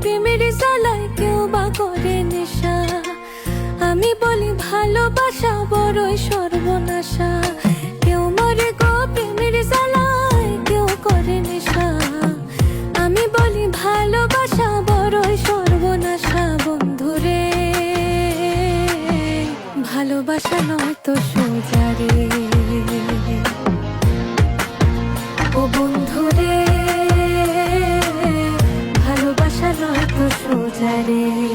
প্রেমের জ্বালায় কেউ বা করে নেশা। আমি বলি ভালোবাসা বড়ই সর্বনাশা। কেউ মরে কেউ করে আমি বলি ভালোবাসা সর্বনাশা ভালোবাসা নয় তো baby.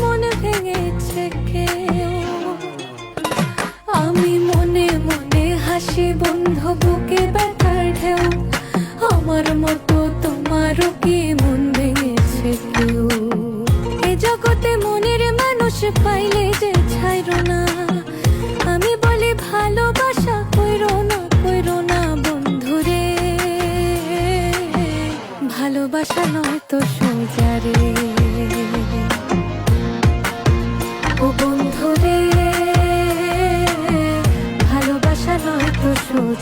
মন ভেঙেছে কেউ। আমি মনে মনে হাসি বন্ধ, বুকে ঢেউ। আমার মতো তোমারও কি মন ভেঙেছে এ জগতে মনের মানুষ পাইলে যে ছাইরো না। আমি বলি ভালোবাসা কইরো না কইরো না বন্ধুরে। ভালোবাসা নয় তো তো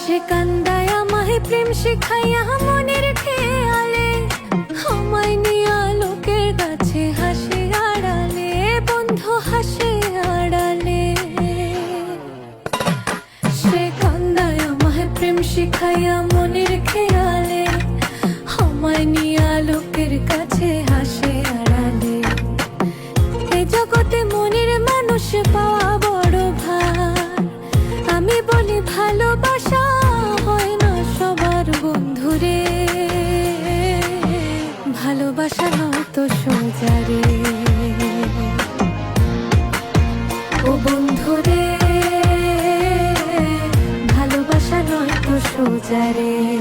সে কান্দায় আমায় প্রেম শিখাইয়া মনের শিখাইয়া মনের খেয়ালে আমায় নিয়ে লোকের ভালোবাসা নয় তো সোজা রে